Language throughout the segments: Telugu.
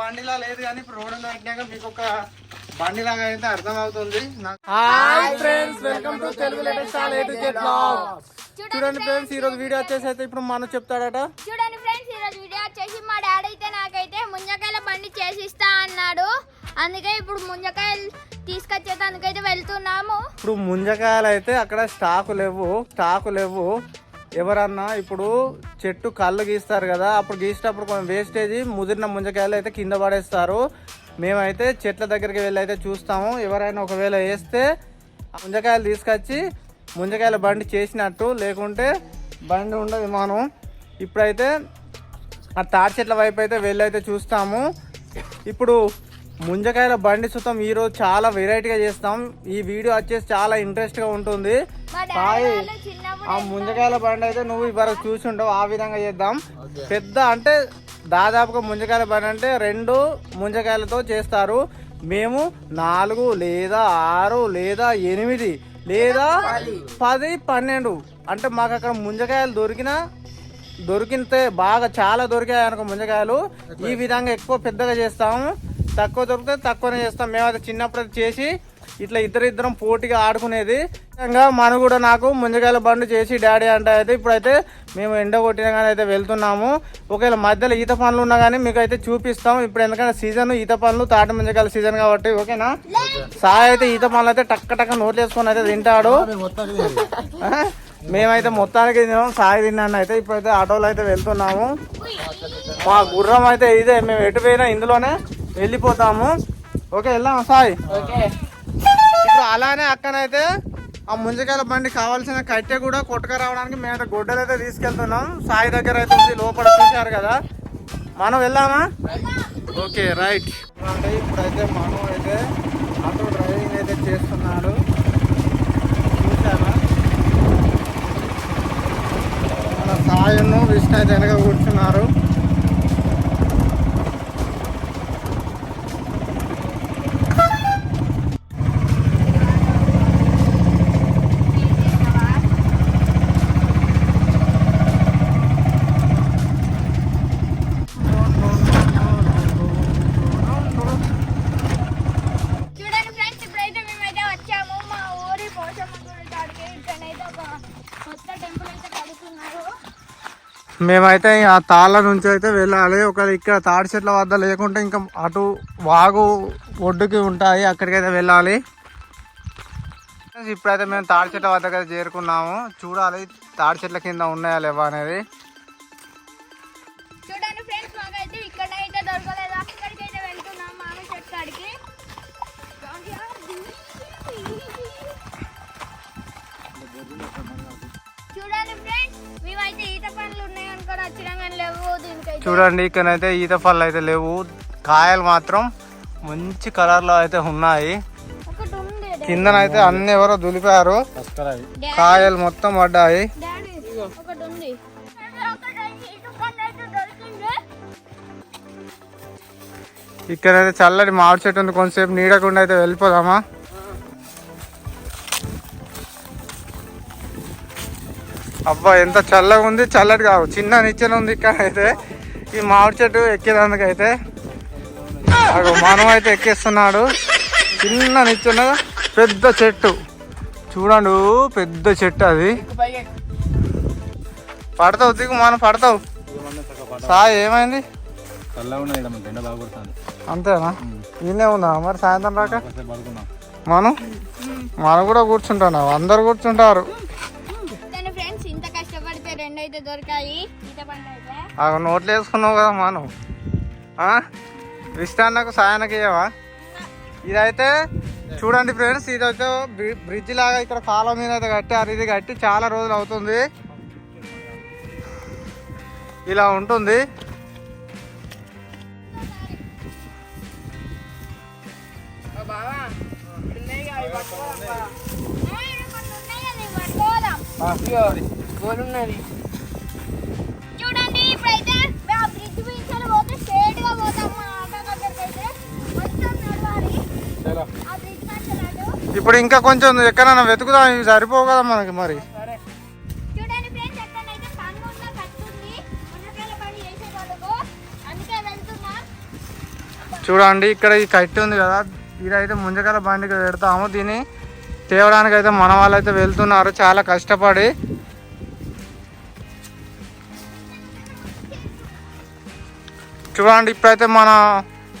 బండిలా లేదు కానీ ఇప్పుడు రోడ్డు ఎక్కినాక మీకు ఒక బండిలాగా అయితే అర్థం అవుతుంది చూడండి ఫ్రెండ్స్ ఈ రోజు వీడియో వచ్చేసి అయితే ఇప్పుడు మనం చెప్తాడట. చూడండి ఫ్రెండ్స్ ఈరోజు వీడియో వచ్చేసి మా డాడీ అయితే నాకైతే ముంజకాయల బండి చేసిస్తా అన్నాడు. అందుకే ఇప్పుడు ముంజకాయలు తీసుకొచ్చేదానికైతే వెళ్తున్నాము. ఇప్పుడు ముంజకాయలు అయితే అక్కడ స్టాకు లేవు స్టాకు లేవు. ఎవరన్నా ఇప్పుడు చెట్టు కళ్ళు గీస్తారు కదా అప్పుడు గీసేటప్పుడు కొంచెం వేస్టేజ్ ముదిరిన ముంజకాయలు అయితే కింద పడేస్తారు. మేమైతే చెట్ల దగ్గరికి వెళ్ళి అయితే చూస్తాము. ఎవరైనా ఒకవేళ వేస్తే ముంజకాయలు తీసుకొచ్చి ముంజకాయల బండి చేసినట్టు లేకుంటే బండి ఉండదు మనం ఇప్పుడైతే ఆ తాడి చెట్ల వైపు అయితే వెళ్ళి అయితే చూస్తాము. ఇప్పుడు ముంజకాయల బండి సుతం ఈరోజు చాలా వెరైటీగా చేస్తాం. ఈ వీడియో వచ్చేసి చాలా ఇంట్రెస్ట్గా ఉంటుంది. ఆ ముంజకాయల బండి అయితే నువ్వు ఇవరకు చూసి ఉండవు ఆ విధంగా చేద్దాం. పెద్ద అంటే దాదాపుగా ముంజకాయల బండి అంటే రెండు ముంజకాయలతో చేస్తారు. మేము నాలుగు లేదా ఆరు లేదా ఎనిమిది లేదా పది. పన్నెండు. అంటే మాకు అక్కడ ముంజకాయలు దొరికినా దొరికితే బాగా చాలా దొరికాయి అనుకో ముంజకాయలు. ఈ విధంగా ఎక్కువ పెద్దగా చేస్తాము. తక్కువ దొరికితే తక్కువనే చేస్తాం. మేమైతే చిన్నప్పుడు చేసి ఇట్లా ఇద్దరిద్దరం పోటీగా ఆడుకునేది. ఇంకా మన కూడా నాకు ముంజకాయల బండి చేసి డాడీ అంటే అయితే ఇప్పుడైతే మేము ఎండ కొట్టిన కానీ అయితే వెళ్తున్నాము. ఒకవేళ మధ్యలో ఈత పనులు ఉన్నా కానీ మీకు అయితే చూపిస్తాం ఇప్పుడు ఎందుకంటే సీజన్ ఈత పనులు తాటి ముంజకాయల సీజన్ కాబట్టి ఓకేనా? సాయి అయితే ఈత పనులు అయితే టక్క టక్క నోట్లు వేసుకొని అయితే తింటాడు. మేమైతే మొత్తానికి తిన్నాం. సాయి తిన్నాను అయితే ఇప్పుడైతే ఆటోలో అయితే వెళ్తున్నాము. మా గుర్రం అయితే ఇదే మేము ఎటు పోయినా ఇందులోనే వెళ్ళిపోతాము. ఓకే వెళ్దాం సాయి? ఇప్పుడు అలానే అక్కనైతే ఆ ముంజకాయల బండి కావాల్సిన కట్టె కూడా కొట్టుక రావడానికి మేమైతే గొడ్డలు అయితే తీసుకెళ్తున్నాం. సాయి దగ్గర అయితే ఉంది లోపల చూశారు కదా. మనం వెళ్దామా? Okay right. అంటే ఇప్పుడైతే మనం అయితే ఆటో డ్రైవింగ్ అయితే చేస్తున్నాడు చూసారా మన సాయును విష్ణు అయితే వెనక కూర్చున్నారు చూడండి ఫ్రెండ్స్ ఇప్పుడైతే మేమైతే వచ్చాము మా ఊరి పోషమ్మ గుడి కాడికి ఇక్కడైతే ఒక కొత్త టెంపుల్ అయితే కడుతున్నారు మేమైతే ఆ తాళ్ళ నుంచి అయితే వెళ్ళాలి. ఒకవేళ ఇక్కడ తాడి చెట్ల వద్ద లేకుంటే ఇంకా అటు వాగు ఒడ్డుకి ఉంటాయి. అక్కడికైతే వెళ్ళాలి. ఇప్పుడైతే మేము తాడి చెట్ల వద్దకు అయితే చేరుకున్నాము. చూడాలి తాడి చెట్ల కింద ఉన్నాయా లేవా అనేది. మేమైతే ఈత పండ్లు ఉన్నాయి అనుకొని వచ్చినాం కానీ లేవు దీనికైతే. చూడండి ఇక్కడైతే ఈత పళ్ళు అయితే లేవు. కాయలు మాత్రం మంచి కలర్లో అయితే ఉన్నాయి. ఒకటి ఉంది కిందనైతే అన్ని ఎవరో దులిపారు. కాయలు మొత్తం పడ్డాయి. డాడీ ఒకటి ఉంది అయితే ఇక్కడైతే చల్లటి మామిడి చెట్టు ఉంది. కొంతసేపు నీడకుండా అయితే వెళ్ళిపోదామా? అబ్బా ఎంత చల్లగా ఉంది చల్లటి కావు. చిన్న నిచ్చెన ఉంది ఇక్కడ అయితే. ఈ మామిడి చెట్టు ఎక్కేదానికైతే. అగో మనం అయితే ఎక్కేస్తున్నాడు. చిన్న నిచ్చెన పెద్ద చెట్టు. చూడండు పెద్ద చెట్టు అది. పడతావు దిగు మనం పడతావు. సాయి ఏమైంది? అంతేనా? ఈయనే ఉందా మరి సాయంత్రం రాక మనం? మనం కూడా కూర్చుంటున్నాం. అందరు కూర్చుంటారు. దొరికాయి. అయితే ఆ నోట్లు వేసుకున్నావు కదా మనం విష్టాన్నకు సాయానికి ఇవ్వవా ఇదైతే చూడండి ఫ్రెండ్స్ ఇదైతే బ్రి- బ్రిడ్జ్ లాగా ఇక్కడ కాలం మీద అయితే కట్టారు ఇది కట్టి చాలా రోజులు అవుతుంది. ఇలా ఉంటుంది. ఆ, ఇప్పుడు ఇంకా కొంచెం ఎక్కడైనా వెతుకుదాం? ఇవి సరిపోవు కదా మనకి మరి. చూడండి ఇక్కడ ఈ కట్టి ఉంది కదా. ఇదైతే ముంజకాయల బండికి పెడతాము దీన్ని. తేవడానికి అయితే మన వాళ్ళు అయితే వెళ్తున్నారు చాలా కష్టపడి. చూడండి ఇప్పుడైతే మన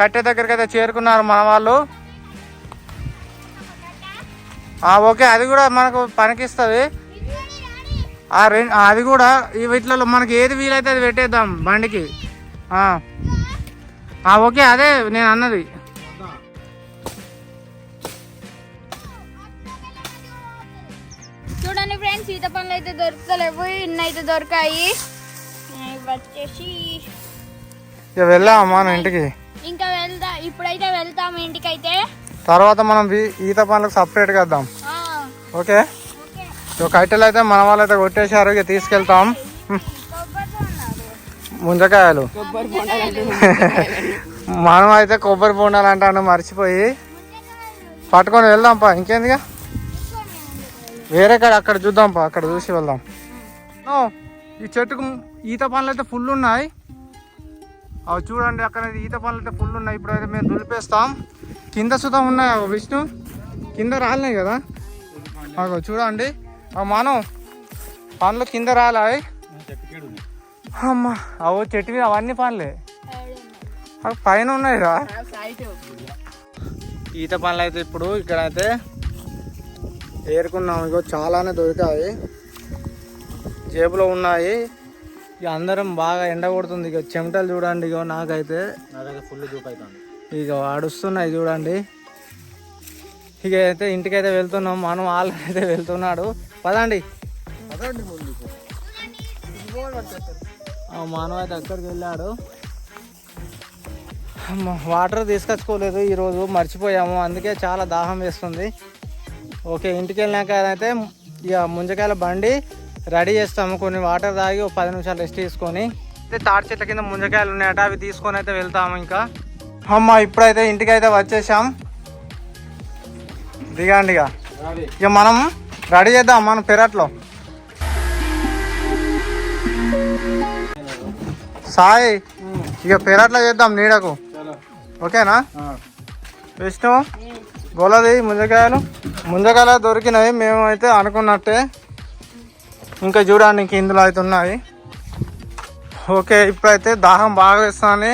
కట్టె దగ్గరికి అయితే చేరుకున్నారు మన వాళ్ళు. ఓకే అది కూడా మనకు పనికిస్తుంది. ఆ రెం అది కూడా ఈ వీటిలో మనకి ఏది వీలైతే అది పెట్టేద్దాం బండికి. ఓకే అదే నేను అన్నది. చూడండి ఫ్రెండ్స్ ఈత పండ్లు అయితే దొరుకుతలేవు ఇన్ని అయితే దొరికాయి. వచ్చేసి వెళ్దాం మన ఇంటికి? ఇంకా వెళ్దా ఇప్పుడైతే వెళ్తాం ఇంటికైతే. తర్వాత మనం ఈత పనులకు సపరేట్గా వద్దాం. ఆ, ఓకే? కట్టెలు అయితే మన వాళ్ళు అయితే కొట్టేశారు ఇక తీసుకెళ్తాం. ముంజకాయలు. మనం అయితే కొబ్బరి బొండాలు అంటాను మర్చిపోయి. పట్టుకొని వెళ్దాం పా ఇంకేందిగా? వేరే కాడ అక్కడ చూద్దాం పా అక్కడ చూసి వెళ్దాం. ఈ చెట్టుకు ఈత పండ్లు అయితే ఫుల్ ఉన్నాయి. అవి చూడండి అక్కడ ఈత పండ్లు అయితే ఫుల్ ఉన్నాయి. ఇప్పుడు అయితే మేము దులిపేస్తాం. కింద సుతం ఉన్నాయి విష్ణు. కింద రాలినాయి కదా. అగో చూడండి. మనం పండ్లు కింద రాలాయి అమ్మా అవో చెట్టు మీద అవన్నీ పనులే. పైన ఉన్నాయి రా ఈత పనులు అయితే ఇప్పుడు ఇక్కడైతే ఏరుకున్నాం. ఇగో చాలానే దొరికాయి. జేబులో ఉన్నాయి. ఇక అందరం బాగా ఎండ కొడుతుంది ఇక చెమటలు చూడండి. ఇగో నాకైతే నాకైతే ఫుల్ జూప్ అవుతుంది ఇక అడుస్తున్నాయి చూడండి. ఇక అయితే ఇంటికైతే వెళ్తున్నాం. మనం ఆల్రెడీ అయితే వెళ్తున్నాడు. పదండి. మానవ అయితే అక్కడికి వెళ్ళాడు. వాటర్ తీసుకొచ్చుకోలేదు. ఈరోజు మర్చిపోయాము. అందుకే చాలా దాహం వేస్తుంది. ఓకే ఇంటికి వెళ్ళినాక అయితే ఇక ముంజకాయల బండి రెడీ చేస్తాము. కొన్ని వాటర్ తాగి ఒక పది నిమిషాలు రెస్ట్ తీసుకొని. అయితే తాటి చెట్ల కింద ముంజకాయలు ఉన్నాయట. అవి తీసుకొని అయితే వెళ్తాము ఇంకా. అమ్మ ఇప్పుడైతే ఇంటికి అయితే వచ్చేసాం దిగండి ఇక. ఇక మనం రెడీ చేద్దాం మనం పెరట్లో. సాయి ఇక పెరట్లో చేద్దాం నీడకు. ఓకేనా? విష్ణు గోలది ముంజకాయలు. ముంజకాయలు దొరికినాయి మేము అయితే అనుకున్నట్టే. ఇంకా చూడండి ఇంక ఇందులో అయితే ఉన్నాయి. ఓకే ఇప్పుడైతే దాహం బాగా వేస్తుంది.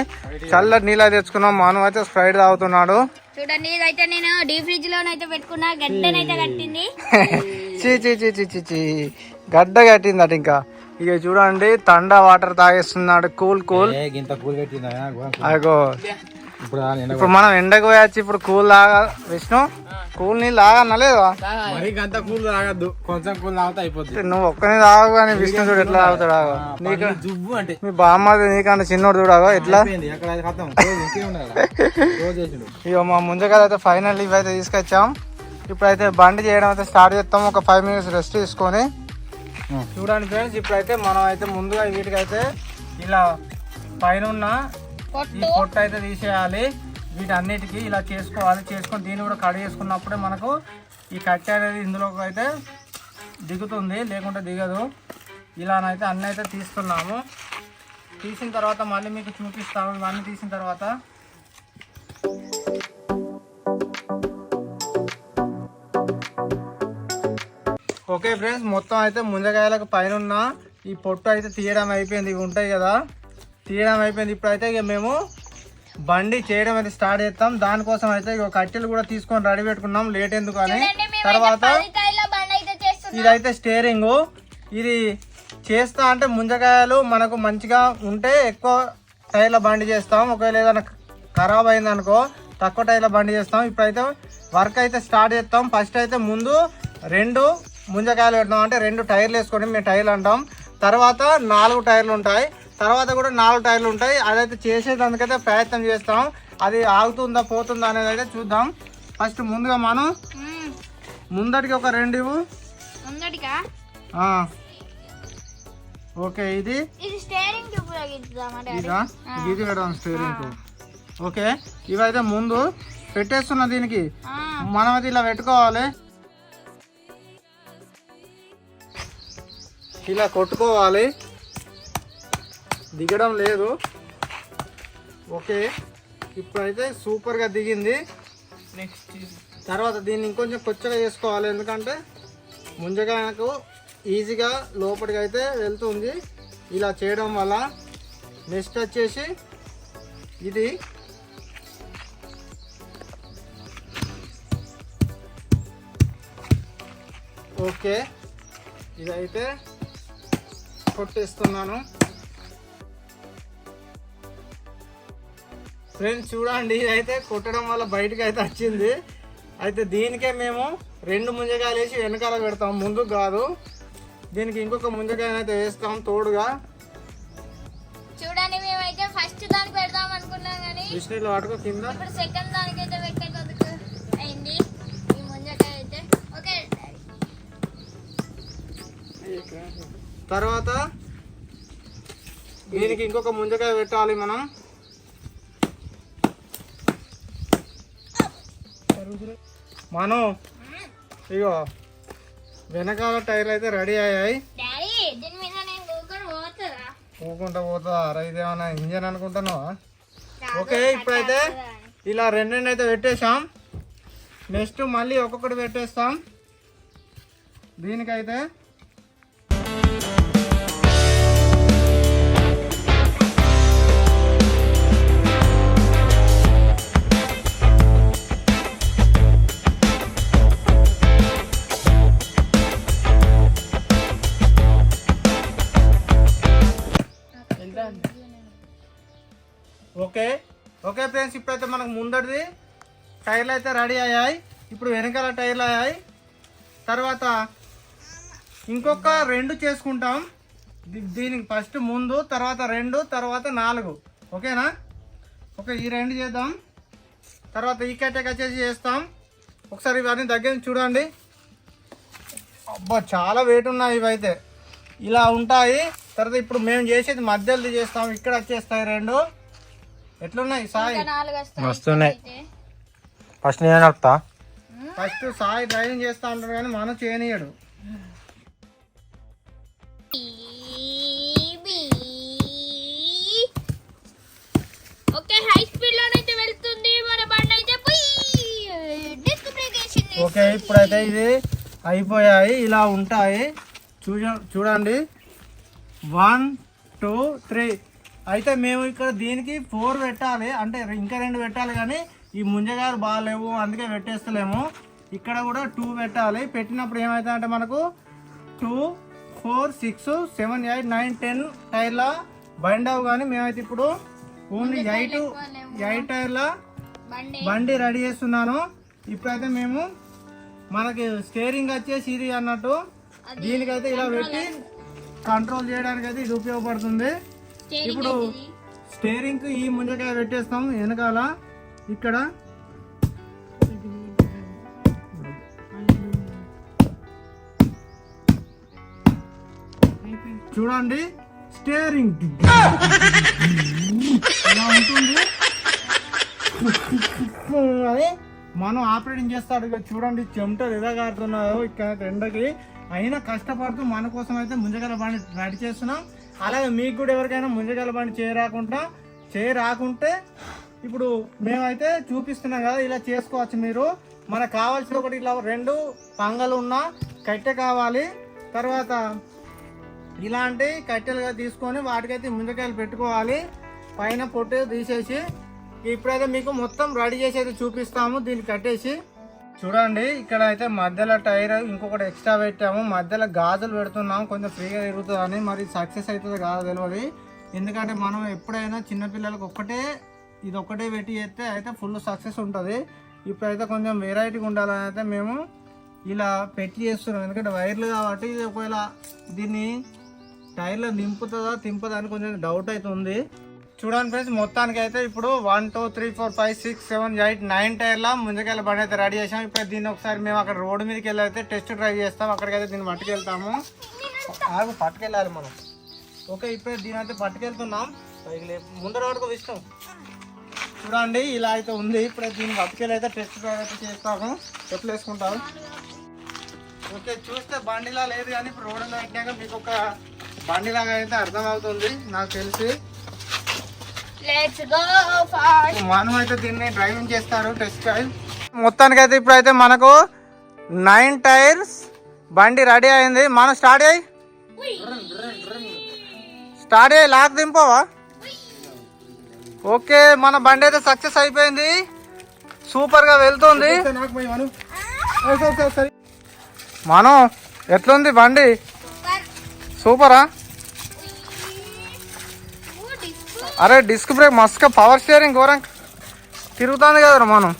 చల్లటి నీళ్ళు తెచ్చుకున్నాం. మనం అయితే స్ప్రైట్ తాగుతున్నాడు. చూడండి ఇదైతే నేను డీ ఫ్రిడ్జ్ లోనైతే పెట్టుకున్నా గడ్డనైతే కట్టింది. చీ చీ చీ చీ చీ చీ. గడ్డ కట్టిందట ఇంకా. ఇక చూడండి తండా వాటర్ తాగేస్తున్నాడు. Cool cool. ఇంత కూల్ పెట్టిందా అగో. ఇప్పుడు మనం ఎండకు పోయొచ్చి ఇప్పుడు కూల్ తాగా విష్ణు కూల్ నీళ్ళు తాగన్నా లేదా? మరి అంత కూల్ తాగద్దు కొంచెం కూల్ తాగితే అయిపోద్ది. నువ్వు ఒక్కనే తాగు కానీ విష్ణు చూడు ఎట్లా తాగుతాడు ఆగో. నీకు జుబ్బు అంటే. మీ బామ్మది నీకంటే చిన్నోడు చూడాగో ఎట్లా? ఇంకే మా ముంజకాయలు అయితే ఫైనల్ ఇవి అయితే తీసుకొచ్చాం. ఇప్పుడైతే బండి చేయడం అయితే స్టార్ట్ చేస్తాం ఒక ఫైవ్ మినిట్స్ రెస్ట్ తీసుకొని. చూడండి ఫ్రెండ్స్ ఇప్పుడైతే మనం అయితే ముందుగా వీటికైతే ఇలా పైన ఉన్న పొట్టు. పొట్టు అయితే తీసేయాలి. వీటన్నిటికీ ఇలా చేసుకోవాలి. చేసుకొని దీన్ని కూడా కట్ చేసుకున్నప్పుడే మనకు ఈ కట్టె అనేది ఇందులోకి అయితే దిగుతుంది. లేకుంటే దిగదు. ఇలానైతే అన్నీ అయితే తీస్తున్నాము. తీసిన తర్వాత మళ్ళీ మీకు చూపిస్తాము ఇవన్నీ తీసిన తర్వాత ఓకే ఫ్రెండ్స్ మొత్తం అయితే ముంజకాయలకు పైన ఉన్న ఈ పొట్టు అయితే తీయడం అయిపోయింది. ఇవి ఉంటాయి కదా. తీయడం అయిపోయింది. ఇప్పుడైతే ఇక మేము బండి చేయడం అయితే స్టార్ట్ చేస్తాం. దానికోసం అయితే ఇక కట్టెలు కూడా తీసుకొని రెడీ పెట్టుకున్నాం. లేట్ ఎందుకు అని. తర్వాత ఇదైతే స్టేరింగ్. ఇది చేస్తా అంటే ముంజకాయలు మనకు మంచిగా ఉంటే ఎక్కువ టైర్ల బండి చేస్తాం. ఒకవేళ ఏదైనా ఖరాబ్ అయింది అనుకో తక్కువ టైర్ల బండి చేస్తాం. ఇప్పుడైతే వర్క్ అయితే స్టార్ట్ చేస్తాం. ఫస్ట్ అయితే ముందు రెండు ముంజకాయలు పెడతాం. అంటే రెండు టైర్లు వేసుకొని మేము టైర్లు అంటాం. తర్వాత నాలుగు టైర్లు ఉంటాయి. తర్వాత కూడా నాలుగు టైర్లు ఉంటాయి. అదైతే చేసేదానికైతే ప్రయత్నం చేస్తాం. అది ఆగుతుందా పోతుందా అనేది అయితే చూద్దాం. ఫస్ట్ ముందుగా మనం. ముందటికి ఒక రెండు ఇవ్వు. ఓకే ఇది. ఇది పెడదాం స్టీరింగ్ ఓకే ఇవైతే ముందు పెట్టేస్తున్నా దీనికి. మనం అయితే ఇలా పెట్టుకోవాలి. ఇలా కొట్టుకోవాలి. దిగడం లేదు. ఓకే. ఇప్పుడైతే సూపర్గా దిగింది. నెక్స్ట్ తర్వాత దీన్ని ఇంకొంచెం కొచ్చగా చేసుకోవాలి. ఎందుకంటే ముంజగాయకు ఈజీగా లోపలికి అయితే వెళ్తుంది. ఇలా చేయడం వల్ల నెక్స్ట్ వచ్చేసి ఇది. ఓకే. ఇదైతే కొట్టేస్తున్నాను. ఫ్రెండ్స్ చూడండి ఇదైతే కొట్టడం వల్ల బయటకు అయితే వచ్చింది. అయితే దీనికే మేము రెండు ముంజకాయలు వేసి వెనకాల పెడతాం. ముందుకు కాదు దీనికి ఇంకొక ముంజకాయ అయితే వేస్తాం తోడుగా. చూడండి మేమైతే ఫస్ట్ దానికి పెడదాం అనుకున్నాం కానీ విష్ణులో వాటుకో కింద. ఇప్పుడు సెకండ్ దానికి అయితే పెట్టేందుకు అయింది. ఈ ముంజకాయ అయితే. ఓకే తర్వాత దీనికి ఇంకొక ముంజకాయ పెట్టాలి మనం. మనం ఇగో వెనకాల టైర్లు అయితే రెడీ అయ్యాయి. కూకొని పోతుందా ఊకుంటా పోతుందా అరే ఇదేమన్నా ఇంజన్ అనుకుంటున్నావా? ఓకే ఇప్పుడైతే ఇలా రెండు అయితే పెట్టేసాం నెక్స్ట్ మళ్ళీ ఒక్కొక్కటి పెట్టేస్తాం. దీనికైతే ఓకే? ఓకే ఫ్రెండ్స్ ఇప్పుడైతే మనకు ముందటిది. టైర్లు అయితే రెడీ అయ్యాయి. ఇప్పుడు వెనకాల టైర్లు అయ్యాయి. తర్వాత ఇంకొక రెండు చేసుకుంటాం. దీనికి ఫస్ట్ ముందు తర్వాత రెండు తర్వాత నాలుగు. ఓకేనా? ఓకే ఈ రెండు చేద్దాం. తర్వాత ఈ కట్టెకి వచ్చేసి చేస్తాం. ఒకసారి ఇవన్నీ దగ్గర చూడండి. అబ్బా చాలా వెయిట్ ఉన్నాయి ఇవైతే. ఇలా ఉంటాయి. తర్వాత ఇప్పుడు మేము చేసేది మధ్యలో చేస్తాం. ఇక్కడ వచ్చేస్తాయి రెండు. ఎట్లున్నాయి? సాయి. వస్తున్నాయి. ఫస్ట్ నేను నడుపుతా. ఫస్ట్ సాయి డ్రైవింగ్ చేస్తా ఉంటాడు కానీ మనం చేయనీయడు. ఓకే హై స్పీడ్ లోనైతే వెళ్తుంది. మన బండి అయితే పోయి డిస్క్ బ్రేక్ వేసింది. ఓకే ఇప్పుడైతే ఇది అయిపోయాయి. ఇలా ఉంటాయి. చూడ చూడండి. One two three. అయితే మేము ఇక్కడ దీనికి ఫోర్ పెట్టాలి. అంటే ఇంకా రెండు పెట్టాలి కానీ ఈ ముంజగారు బాగాలేవు అందుకే పెట్టేస్తలేము. ఇక్కడ కూడా టూ పెట్టాలి. పెట్టినప్పుడు ఏమవుతుంది అంటే మనకు two four six seven eight nine ten టైర్ల బండి కానీ మేమైతే ఇప్పుడు ఓన్లీ ఎయిట్ ఎయిట్ టైర్ల బండి. రెడీ చేస్తున్నాను. ఇప్పుడైతే మేము మనకి స్టేరింగ్ వచ్చేసి ఇది అన్నట్టు దీనికైతే ఇలా పెట్టి కంట్రోల్ చేయడానికి అయితే ఇది ఉపయోగపడుతుంది. ఇప్పుడు. స్టేరింగ్కి ఈ ముంజకాయ పెట్టేస్తాం. వెనకాల ఇక్కడ చూడండి. స్టేరింగ్ ఇలా ఉంటుంది? మనం ఆపరేటింగ్ చేస్తాడు ఇక చూడండి. చెమటలు ఎలా కారుతున్నాయో ఇక్కడ ఎండకి అయినా కష్టపడుతూ మన కోసం అయితే ముంజగల బండి రెడీ చేస్తున్నాం. అలాగే మీకు కూడా ఎవరికైనా ముంజగల బండి చేయరాకుండా చేయరాకుంటే ఇప్పుడు మేమైతే చూపిస్తున్నాం కదా ఇలా చేసుకోవచ్చు మీరు. మనకు కావాల్సిన ఒకటి ఇలా రెండు పంగలు ఉన్న కట్టె కావాలి. తర్వాత ఇలాంటి కట్టెలుగా తీసుకొని వాటికైతే ముంజకాయలు పెట్టుకోవాలి. పైన పొట్టు తీసేసి ఇప్పుడైతే మీకు మొత్తం రెడీ చేసి అయితే చూపిస్తాము దీన్ని కట్టేసి. చూడండి ఇక్కడ అయితే మధ్యలో టైర్ ఇంకొకటి ఎక్స్ట్రా పెట్టాము. మధ్యలో గాజులు పెడుతున్నాము కొంచెం ఫ్రీగా తిరుగుతుందని మరి సక్సెస్ అవుతుందో కాదో తెలియదు ఎందుకంటే మనం ఎప్పుడైనా చిన్నపిల్లలకు ఒక్కటే ఇది ఒక్కటే పెట్టి చేస్తే అయితే ఫుల్ సక్సెస్ ఉంటుంది. ఇప్పుడైతే కొంచెం వెరైటీగా ఉండాలని అయితే మేము ఇలా పెట్టి చేస్తున్నాం. ఎందుకంటే వైర్లు కాబట్టి ఒకవేళ దీన్ని టైర్లో నింపుతుందా దింపదా అని కొంచెం డౌట్ అయితే ఉంది చూడండి ఫ్రెండ్స్ మొత్తానికి అయితే ఇప్పుడు one two three four five six seven eight nine టైర్ల ముందుకెళ్ళ బండి అయితే రెడీ చేసాం. ఇప్పుడు దీన్ని ఒకసారి మేము అక్కడ రోడ్డు మీదకి వెళ్ళి అయితే టెస్ట్ డ్రైవ్ చేస్తాం. అక్కడికైతే దీన్ని పట్టుకెళ్తాము. ఆగు పట్టుకెళ్ళాలి మనం. ఓకే ఇప్పుడు దీని అయితే పట్టుకెళ్తున్నాం. ముందర వరకు విష్ణు. చూడండి ఇలా అయితే ఉంది. ఇప్పుడు దీన్ని పట్టుకెళ్ళి అయితే టెస్ట్ డ్రైవ్ అయితే చేస్తాము. ఎట్లు వేసుకుంటాం ఓకే చూస్తే బండిలా లేదు కానీ ఇప్పుడు రోడ్డులో ఎక్కినాక మీకు ఒక బండిలాగా అయితే అర్థమవుతుంది. నాకు తెలిసి. మనం అయితే దీన్ని డ్రైవింగ్ చేస్తారు టెస్ట్ డ్రైవ్ మొత్తానికి అయితే ఇప్పుడైతే మనకు నైన్ టైర్స్ బండి రెడీ అయింది. మనం స్టార్ట్ అయ్యి స్టార్ట్ అయ్యి లాక్ దింపవా? ఓకే మన బండి అయితే సక్సెస్ అయిపోయింది. సూపర్గా వెళ్తుంది. మనం మనం ఎట్లుంది బండి? సూపర్ అరే డిస్క్ బ్రేక్ మస్తుగా పవర్ స్టీరింగ్ ఘోరం. తిరుగుతుంది కదరా మనం?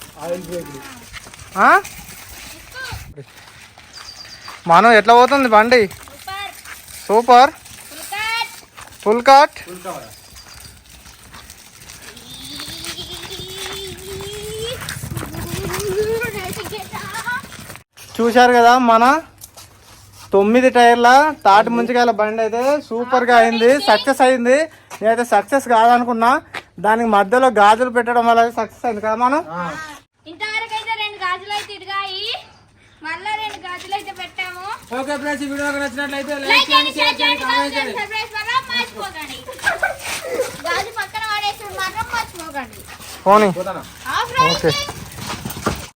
మనం ఎట్లా పోతుంది బండి? సూపర్. Full cut. చూశారు కదా మన తొమ్మిది టైర్ల తాటి ముంచికాయల బండి అయితే సూపర్గా అయింది సక్సెస్ అయింది. నేనైతే సక్సెస్ కాదనుకున్నా దానికి మధ్యలో గాజులు పెట్టడం వల్ల సక్సెస్ అయింది కదా మనం? ఇంతవరకు అయితే రెండు గాజులు అయితే ఇదిగాయి. మళ్ళా రెండు గాజులు అయితే పెట్టాము. ఓకే ఫ్రెండ్స్ ఈ వీడియో నచ్చినట్లయితే లైక్ చేయండి షేర్ చేయండి కామెంట్ చేయండి సబ్స్క్రైబ్ మర్చిపోకండి. గాజు పక్కన పడేసి మాత్రం మర్చిపోకండి. పోనీ. ఓకే